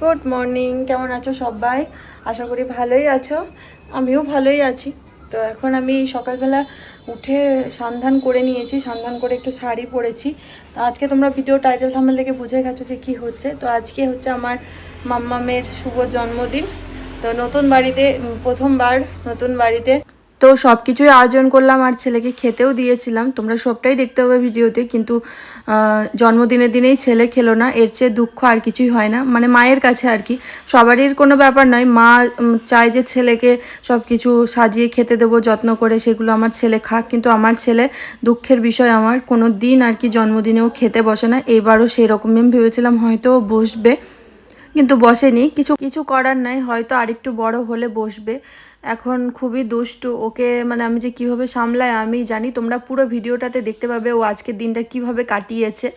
Good morning কেমন আছো সবাই? আশা করি ভালোই আছো। আমিও ভালোই আছি। তো এখন আমি সকালবেলা উঠে সন্ধান করে নিয়েছি, সন্ধান করে একটু শাড়ি পরেছি। তো আজকে তোমরা ভিডিও টাইটেল থামেল দেখে বুঝে গেছো যে কি হচ্ছে। তো আজকে হচ্ছে আমার মাম্মামের শুভ জন্মদিন। তো নতুন বাড়িতে, প্রথমবার নতুন বাড়িতে তো সব কিছুই আয়োজন করলাম আর ছেলেকে খেতেও দিয়েছিলাম। তোমরা সবটাই দেখতে হবে ভিডিওতে, কিন্তু জন্মদিনের দিনেই ছেলে খেলো না, এর চেয়ে দুঃখ আর কিছুই হয় না। মানে মায়ের কাছে আর কি। সবারই কোনো ব্যাপার নয়, মা চায় যে ছেলেকে সব কিছু সাজিয়ে খেতে দেবো, যত্ন করে সেগুলো আমার ছেলে খাক, কিন্তু আমার ছেলে দুঃখের বিষয় আমার। কোনো দিন আর কি জন্মদিনেও খেতে বসে না। এবারও সেই আমি ভেবেছিলাম হয়তো বসবে। কিন্তু বসেনি। কিছু কিছু করার নাই, হয়তো আরেকটু বড় হলে বসবে। এখন খুবই দুষ্টু। ওকে মানে আমি যে কীভাবে সামলাই আমি জানি। তোমরা পুরো ভিডিওটাতে দেখতে পাবে ও আজকের দিনটা কীভাবে কাটিয়েছে।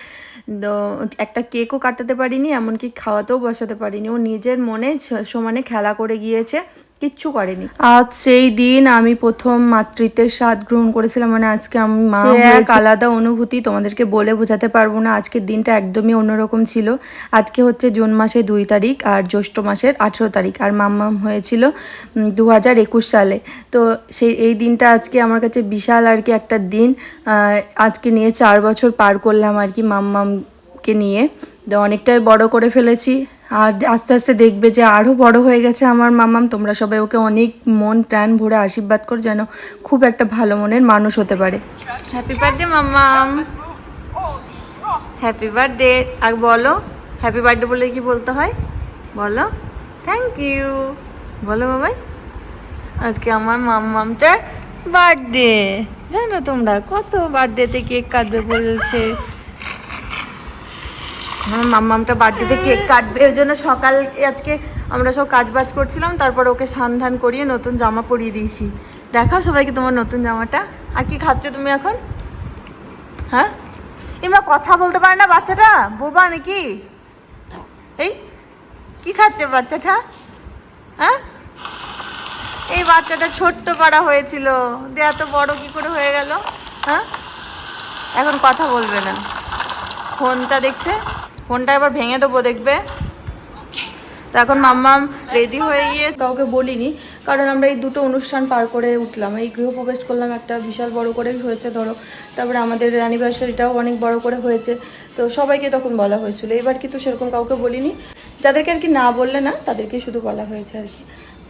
একটা কেকও কাটাতে পারিনি, এমনকি খাওয়াতেও বসাতে পারিনি। ও নিজের মনে সমানে খেলা করে গিয়েছে। কিচ্ছু করেনি। আজ সেই দিন আমি প্রথম মাতৃত্বের স্বাদ গ্রহণ করেছিলাম। মানে আজকে আমি মা এক আলাদা অনুভূতি তোমাদেরকে বলে বোঝাতে পারব না। আজকের দিনটা একদমই অন্যরকম ছিল। আজকে হচ্ছে জুন মাসে দুই তারিখ আর জ্যৈষ্ঠ মাসের আঠেরো তারিখ। আর মাম্মাম হয়েছিল দু হাজার একুশ সালে। তো সেই এই দিনটা আজকে আমার কাছে বিশাল আর কি একটা দিন। আজকে নিয়ে চার বছর পার করলাম আর কি মাম্মামকে নিয়ে। তো অনেকটাই বড় করে ফেলেছি। আর আস্তে আস্তে দেখবে যে আরও বড় হয়ে গেছে আমার মামাম। তোমরা সবাই ওকে অনেক মন প্রাণ ভরে আশীর্বাদ করো যেন খুব একটা ভালো মনের মানুষ হতে পারে। হ্যাপি বার্থডে মাম্মাম হ্যাপি বার্থডে আর বলো হ্যাপি বার্থডে বলে কি বলতে হয়? বলো। থ্যাংক ইউ বলো বাবাই আজকে আমার মাম্মামটার বার্থডে জানো তোমরা, কত বার্থডেতে কেক কাটবে বলছে। আমার মাম্মামটা বার্থডেতে কেক কাটবে, ওই জন্য সকাল আজকে আমরা সব কাজ বাজ করছিলাম, তারপর ওকে সান্ধান করিয়ে নতুন জামা পরিয়ে দিয়েছি। দেখাও সবাইকে তোমার নতুন জামাটা। আর কি খাচ্ছ তুমি এখন? হ্যাঁ? এমা কথা বলতে পারে না বাচ্চাটা? বোবা নাকি? এই, কি খাচ্ছে বাচ্চাটা? হ্যাঁ? এই বাচ্চাটা ছোট্ট পাড়া হয়েছিল। দে এত বড় কি করে হয়ে গেল? হ্যাঁ? এখন কথা বলবে না। ফোনটা দেখছে? ফোনটা এবার ভেঙে দেবো, দেখবে? তো এখন মাম্মাম রেডি হয়ে গিয়ে কাউকে বলিনি, কারণ আমরা এই দুটো অনুষ্ঠান পার করে উঠলাম। এই গৃহপ্রবেশ করলাম একটা বিশাল বড় করেই হয়েছে, ধরো। তারপরে আমাদের অ্যানিভার্সারিটাও অনেক বড় করে হয়েছে। তো সবাইকে তখন বলা হয়েছিল। এবার কিন্তু সেরকম কাউকে বলিনি। যাদেরকে আর কি না বললে না, তাদেরকে শুধু বলা হয়েছে আর কি।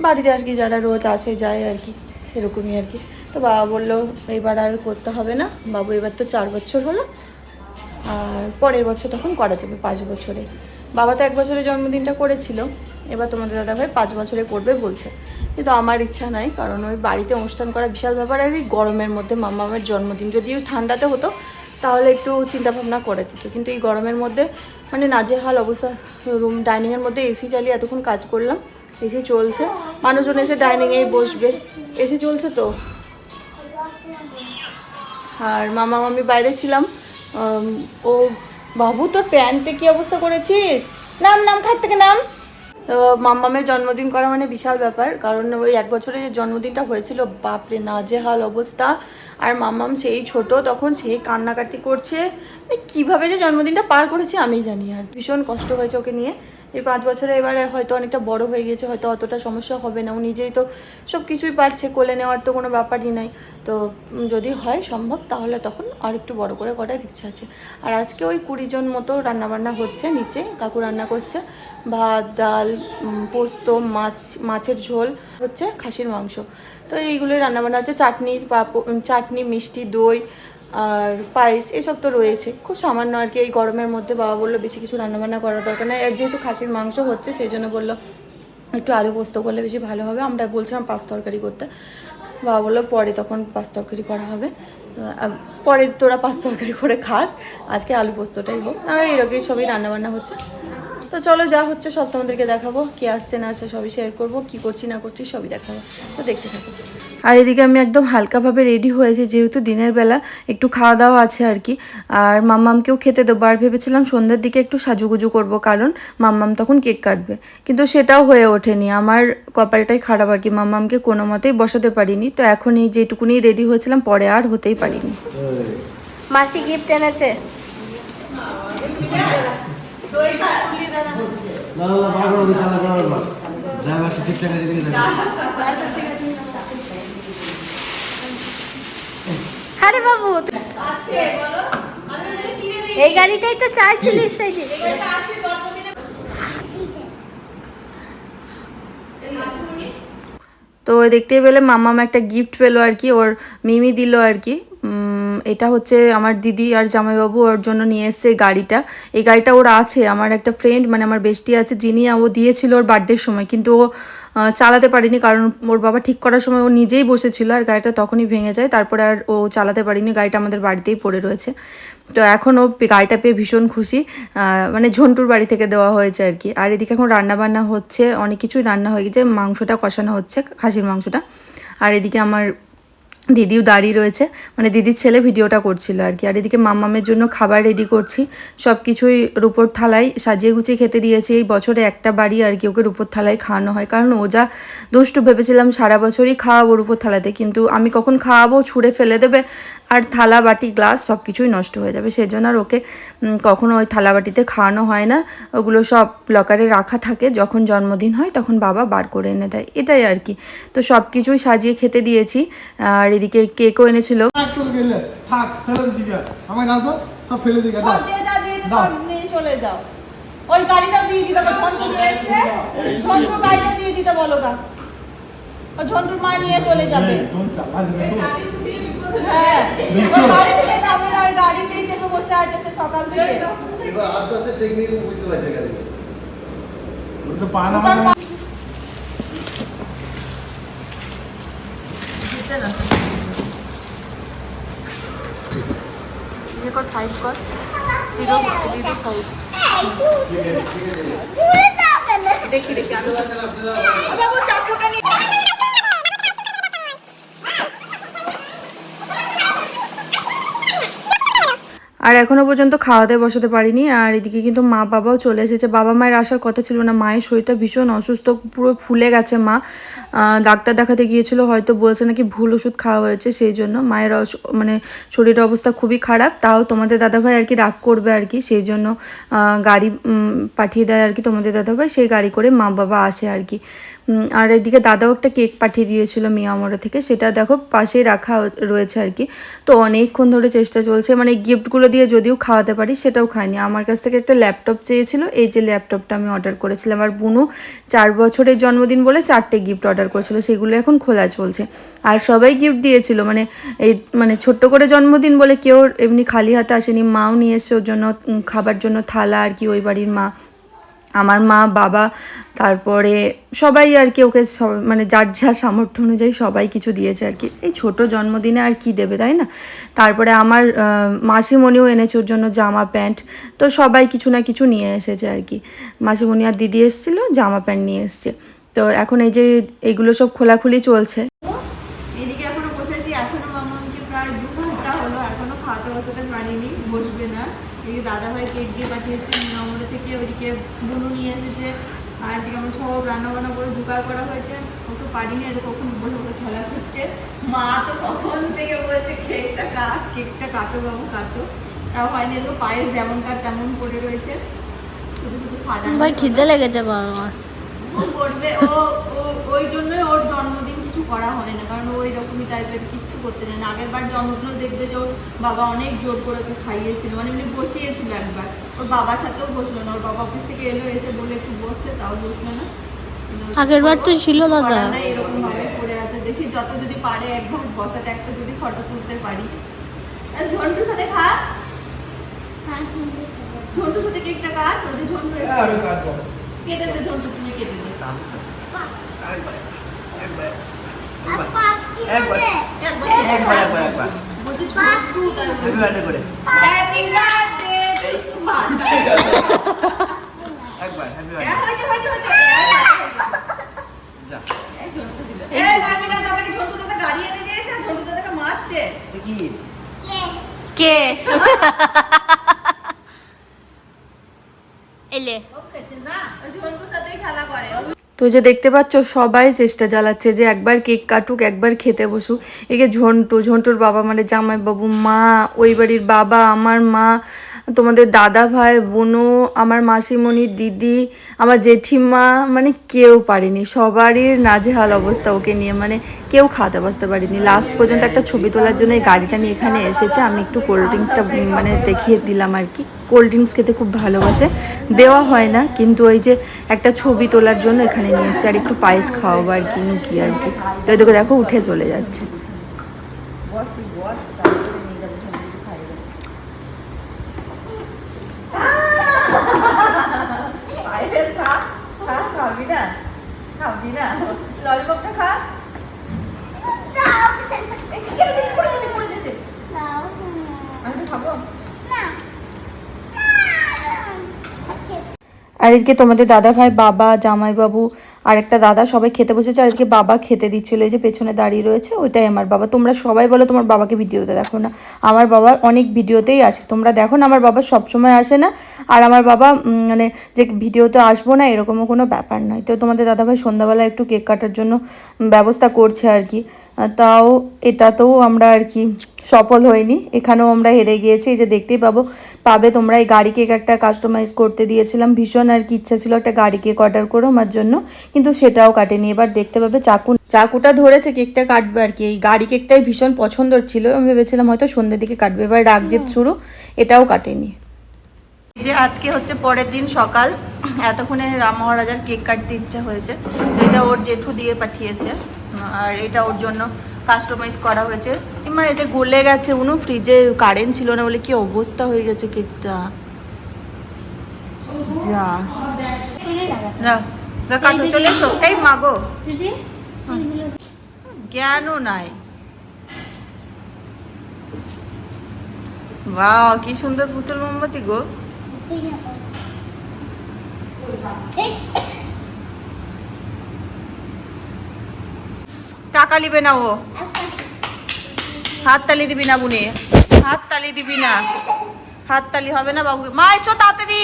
বাড়িতে আর কি যারা রোজ আসে, যায় আর কি, সেরকমই আর কি। তো বাবা বলল, এবার আর করতে হবে না। বাবু এবার তো চার বছর হলো। আর পরের বছর তখন করা যাবে পাঁচ বছরে। বাবা তো এক বছরে জন্মদিনটা করেছিল, এবার তোমাদের দাদাভাই পাঁচ বছরে করবে বলছে। কিন্তু আমার ইচ্ছা নাই, কারণ ওই বাড়িতে অনুষ্ঠান করা বিশাল ব্যাপার আর এই গরমের মধ্যে মামামের জন্মদিন। যদিও ঠান্ডাতে হতো, তাহলে একটু চিন্তা ভাবনা করে দিত। কিন্তু এই গরমের মধ্যে মানে নাজেহাল অবস্থা। রুম, ডাইনিংয়ের মধ্যে এসি চালিয়ে এতক্ষণ কাজ করলাম। এসি চলছে। মানুষজন এসে ডাইনিংয়েই বসবে। এসি চলছে তো? আর মামা মামি বাইরে ছিলাম। ও, বাবু তোর প্যান্টে কি অবস্থা করেছিস? নাম নাম, খাট থেকে নাম। তো মাম্মামের জন্মদিন করা মানে বিশাল ব্যাপার, কারণ ওই এক বছরে যে জন্মদিনটা হয়েছিল, বাপরে, নাজেহাল অবস্থা। আর মাম্মাম সেই ছোট, তখন সেই কান্নাকাটি করছে। মানে কীভাবে যে জন্মদিনটা পার করেছে আমি জানি আর ভীষণ কষ্ট হয়েছে ওকে নিয়ে। এই পাঁচ বছরে এবারে হয়তো অনেকটা বড় হয়ে গেছে হয়তো অতটা সমস্যা হবে না। ও নিজেই তো সব কিছুই পারছে কোলে নেওয়ার তো কোনো ব্যাপারই নাই। তো যদি হয় সম্ভব তাহলে তখন আর একটু বড় করে করার ইচ্ছা আছে। আর আজকে ওই কুড়ি জন মতো রান্নাবান্না হচ্ছে নিচে কাকু রান্না করছে। ভাত ডাল পোস্ত মাছ মাছের ঝোল হচ্ছে খাসির মাংস। তো এইগুলোই রান্নাবান্না আছে চাটনির উম, চাটনি মিষ্টি দই আর পায়েস, এসব তো রয়েছে। খুব সামান্য আর কি এই গরমের মধ্যে বাবা বলল বেশি কিছু রান্নাবান্না করার দরকার নেই। আর যেহেতু খাসির মাংস হচ্ছে, সেই জন্য বলল একটু আলু পোস্ত করলে বেশি ভালো হবে। আমরা বলছিলাম পাঁচ তরকারি করতে। বাবা বলল পরে তখন পাঁচ তরকারি করা হবে। পরে তোরা পাঁচ তরকারি করে খাস। আজকে আলু পোস্তটাই হোক। আর এরকমই সবই রান্নাবান্না হচ্ছে। তো চলো যা হচ্ছে সব তোমাদেরকে দেখাবো। কি আসছে না আসছে সবই শেয়ার করব। কি করছি না করছি সবই দেখাবো। তো দেখতে থাকো। আর এদিকে আমি একদম হালকাভাবে রেডি হয়েছি যেহেতু দিনের বেলা একটু খাওয়া দাওয়া আছে আর কি। আর মাম্মামকেও খেতে দেবো। আর ভেবেছিলাম সন্ধ্যের দিকে একটু সাজুগুজু করব কারণ মাম্মাম তখন কেক কাটবে। কিন্তু সেটাও হয়ে ওঠেনি। আমার কপালটাই খারাপ আর কি। মাম্মামকে কোনো মতেই বসাতে পারিনি। তো এখন এই যেটুকুনি রেডি হয়েছিলাম পরে আর হতেই পারিনি। মাসি গিফট এনেছে। না না বার করো চালা করো বার ড্রাইভারটা ঠিকঠাক আছে দিকে দেখো আরে বাবু এই গাড়িটাই তো চাইছিলিস সেই তো ওই দেখতেই পেলে মামাম একটা গিফট পেল আর কি, ওর মিমি দিল আর কি। এটা হচ্ছে আমার দিদি আর জামাইবাবু, ওর জন্য নিয়ে এসছে গাড়িটা। এই গাড়িটা ওর আছে, আমার একটা ফ্রেন্ড মানে আমার বেস্টি আছে, যিনি ও দিয়েছিল ওর বার্থডের সময়, কিন্তু ও চালাতে পারিনি, কারণ ওর বাবা ঠিক করার সময় ও নিজেই বসেছিল আর গাড়িটা তখনই ভেঙে যায়, তারপরে আর ও চালাতে পারিনি, গাড়িটা আমাদের বাড়িতেই পড়ে রয়েছে। তো এখন ও গাড়িটা পেয়ে ভীষণ খুশি মানে ঝন্টুর বাড়ি থেকে দেওয়া হয়েছে আর কি। আর এদিকে এখন রান্না বান্না হচ্ছে, অনেক কিছুই রান্না হয়ে গেছে, মাংসটা কষানো হচ্ছে, খাসির মাংসটা। আর এদিকে আমার দিদিও দাঁড়িয়ে রয়েছে। মানে দিদির ছেলে ভিডিওটা করছিল আর কি। আর এদিকে মাম্মামের জন্য খাবার রেডি করছি। সব কিছুই রূপোর থালায় সাজিয়ে গুছিয়ে খেতে দিয়েছি। এই বছরে একটা বাড়ি আর কি ওকে রূপোর থালায় খাওয়ানো হয়। কারণ ও যা দুষ্টু ভেবেছিলাম সারা বছরই খাওয়াবো রূপোর থালাতে। কিন্তু আমি কখন খাওয়াবো ছুঁড়ে ফেলে দেবে। আর থালা, বাটি, গ্লাস সব কিছুই নষ্ট হয়ে যাবে। সেই জন্য আর ওকে কখনো ওই থালা, বাটিতে খাওয়ানো হয় না। ওগুলো সব লকারে রাখা থাকে। যখন জন্মদিন হয় তখন বাবা বার করে এনে দেয়। এটাই আর কি। তো সব কিছুই সাজিয়ে খেতে দিয়েছি। আর এদিকে কেকও এনেছিল? দিয়ে যা দিয়ে দে, দাও। সব নিয়ে চলে যাও। ওই গাড়িটাও দিয়ে দিতে ঝন্টু নিয়ে এসছে। ঝন্টুর গাড়িটা দিয়ে দিতে বলো গা। ও ঝন্টুর মা নিয়ে চলে যাবে? হ্যাঁ। গাড়ি থেকে যাবে না ওই গাড়িতেই চেপে বসে আছে সে সকাল থেকে। এবার আস্তে আস্তে টেকনিক বুঝতে পারছে গাড়ি তো পা না ওটার মানে- ইয়ে কর ফাইভ কর জিরো জিরো ফাইভ দেখি দেখি আমি বাবু চাকুটা নিয়ে আর এখনও পর্যন্ত খাওয়াতে বসাতে পারিনি। আর এদিকে কিন্তু মা বাবাও চলে এসেছে। বাবা মায়ের আসার কথা ছিল না। মায়ের শরীরটা ভীষণ অসুস্থ, পুরো ফুলে গেছে মা। ডাক্তার দেখাতে গিয়েছিল, হয়তো বলছে নাকি ভুল ওষুধ খাওয়া হয়েছে সেই জন্য মায়ের মানে শরীরের অবস্থা খুবই খারাপ। তাও তোমাদের দাদাভাই আর কি রাগ করবে আর কি সেই জন্য গাড়ি পাঠিয়ে দেয় আর কি তোমাদের দাদাভাই। সেই গাড়ি করে মা বাবা আসে আর কি। আর এদিকে দাদাও একটা কেক পাঠিয়ে দিয়েছিল মিয়ামরা থেকে। সেটা দেখো পাশেই রাখা রয়েছে আর কি। তো অনেকক্ষণ ধরে চেষ্টা চলছে মানে গিফটগুলো দিয়ে যদিও খাওয়াতে পারি, সেটাও খাইনি। আমার কাছ থেকে একটা ল্যাপটপ চেয়েছিল, এই যে ল্যাপটপটা আমি অর্ডার করেছিলাম। আর বুনু চার বছরের জন্মদিন বলে চারটে গিফট অর্ডার করেছিল, সেগুলো এখন খোলা চলছে। আর সবাই গিফট দিয়েছিল মানে এই মানে ছোট্ট করে জন্মদিন বলে কেউ এমনি খালি হাতে আসেনি। মাও নিয়ে এসছে ওর জন্য খাবার জন্য থালা আর কি, ওই বাড়ির মা। আমার মা, বাবা, তারপরে সবাই আর কি ওকে মানে যার যা সামর্থ্য অনুযায়ী সবাই কিছু দিয়েছে আর কি। এই ছোট জন্মদিনে আর কি দেবে, তাই না? তারপরে আমার মাসিমণিও এনেছে ওর জন্য জামা, প্যান্ট। তো সবাই কিছু না কিছু নিয়ে এসেছে আর কি। মাসিমণি আর দিদি এসেছিল, জামা, প্যান্ট নিয়ে এসছে। তো এখন এই যে এইগুলো সব খোলাখুলি চলছে। এদিকে এখনও বসেছি, এখনও এখনও দাদা কেক দিয়ে পাঠিয়েছে থেকে ওইদিকে বুনু নিয়ে এসেছে। আর এদিকে আমরা সব রান্না বান্না করে জোগাড় করা হয়েছে। ওকে পারিনি এদিকে কখন বসে বসে খেলা করছে। মা তো কখন থেকে বলছে কেকটা কাট কেকটা কাটো বাবু কাটো। তাও হয়নি এদিকে পায়েস যেমনকার তেমন পড়ে রয়েছে। শুধু শুধু সাজানো ভাই খিদে লেগেছে বাবা ও করবে ও ওই জন্যই ওর জন্মদিন কিছু করা হয় না কারণ ওই রকমই টাইপের কিচ্ছু করতে চায় না। আগের বার জন্মদিনও দেখবে যে ওর বাবা অনেক জোর করে ওকে খাইয়েছিল মানে এমনি বসিয়েছিল একবার। ওর বাবার সাথেও বসল না ওর বাবা অফিস থেকে এলো এসে বলে একটু বসতে। তাও বসল না। আগের বার তো ছিল দাদা। এরকম ভাবে পড়ে আছে। দেখি যত যদি পারে একবার বসাতে একটা যদি ফটো তুলতে পারি। ঝন্টুর সাথে খা। ঝন্টুর সাথে। কেকটা কাট ওই যে ঝন্টু হ্যাঁ, কেটে দে ঝন্টু তুমি কেটে দে। একবার একবার একবার বলছি ছোট্টু তাই বলছি। একটু একটা করে. একবার হ্যাপি হ্যাঁ, কি? কে? এলে। ও কেটে না ও ঝন্টুর সাথেই খেলা করে। তো যে দেখতে পাচ্ছ, সবাই চেষ্টা চালাচ্ছে যে একবার কেক কাটুক, একবার খেতে বসুক। একে ঝন্টু, ঝন্টুর বাবা মানে জামাইবাবু, মা, ওই বাড়ির বাবা, আমার মা তোমাদের দাদা ভাই বোনও আমার মাসিমণির দিদি, আমার জেঠিমা মানে কেউ পারেনি। সবারই নাজেহাল অবস্থা ওকে নিয়ে। মানে কেউ খাওয়াতে বসতে পারেনি। লাস্ট পর্যন্ত একটা ছবি তোলার জন্য এই গাড়িটা নিয়ে এখানে এসেছে। আমি একটু কোল্ড ড্রিঙ্কসটা মানে দেখিয়ে দিলাম আর কি। কোল্ড ড্রিঙ্কস খেতে খুব ভালোবাসে। দেওয়া হয় না, কিন্তু ওই যে একটা ছবি তোলার জন্য এখানে নিয়ে এসেছে। আর একটু পায়েস খাওয়াবো আর কি কি আর কি। তো দেখো, উঠে চলে যাচ্ছে খাবি না খাবি না ললিপপটা খা আমি খাব আর এদিকে তোমাদের দাদা ভাই বাবা, জামাইবাবু আর একটা দাদা সবাই খেতে বসেছে। আর এদিকে বাবা খেতে দিচ্ছিল, এই যে পেছনে দাঁড়িয়ে রয়েছে, ওইটাই আমার বাবা। তোমরা সবাই বলো তোমার বাবাকে ভিডিওতে দেখো না। আমার বাবা অনেক ভিডিওতেই আছে। তোমরা দেখো না আমার বাবা সবসময় আসে না। আর আমার বাবা মানে যে ভিডিওতে আসব না, এরকমও কোনো ব্যাপার নয়। তো তোমাদের দাদা ভাই সন্ধ্যাবেলা একটু কেক কাটার জন্য ব্যবস্থা করছে আর কি। তাও এটাতেও আমরা আর কি সফল হয়নি এখানেও আমরা হেরে গিয়েছি। এই যে দেখতেই পাবো পাবে তোমরা। এই গাড়ি কেক একটা কাস্টমাইজ করতে দিয়েছিলাম। ভীষণ আর কি ইচ্ছা ছিল একটা গাড়ি কেক অর্ডার করো আমার জন্য কিন্তু সেটাও কাটেনি। এবার দেখতে পাবে চাকু চাকুটা ধরেছে কেকটা কাটবে আর কি। এই গাড়ি কেকটাই ভীষণ পছন্দর ছিল। আমি ভেবেছিলাম হয়তো সন্ধ্যের দিকে কাটবে। এবার ডাক জিত শুরু এটাও কাটেনি। যে আজকে হচ্ছে পরের দিন সকাল। এতক্ষণে রাম মহারাজার কেক কাটতে ইচ্ছা হয়েছে। এটা ওর জেঠু দিয়ে পাঠিয়েছে। আর এটা ওর জন্য কাস্টমাইজ করা হয়েছে। এবার এতে গলে গেছে উনো ফ্রিজে কারেন্ট ছিল না বলে কি অবস্থা হয়ে গেছে কেকটা যা। না না, কাটো চলে এসো। এই মাগো জ্ঞানও নাই। কি সুন্দর পুতুল মোমবাতি গো ঠিক আছে টাকা নিবে না ও। হাত তালি দিবি না বুনে হাত তালি দিবি না। হাত তালি হবে না বাবু মা এসো তাড়াতাড়ি।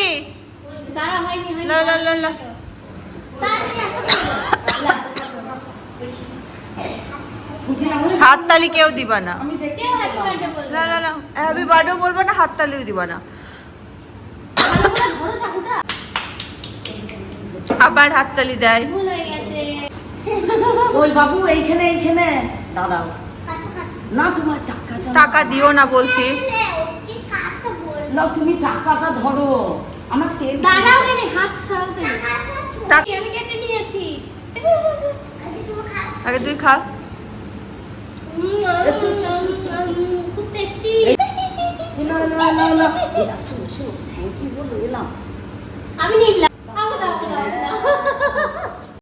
হাত তালি কেউ দিবা না। হ্যাপি বার্থডে বলবে। না না না হ্যাপি বার্থডে বলব না হাত তালিও দিবা না। আবার হাত তালি দেয় ওই বাবু এইখানে এইখানে। দাঁড়াও। না তোমার টাকাটা টাকা দিও না বলছি। না তুমি টাকাটা ধরো। আমার তেল দাঁড়াও কেন হাত টাক- আমি কেটে নিয়েছি। এসো এসো এসো আগে তুই খা খুব টেস্টি না না না না থ্যাংক ইউ বলো এলাম। আমি নিলাম।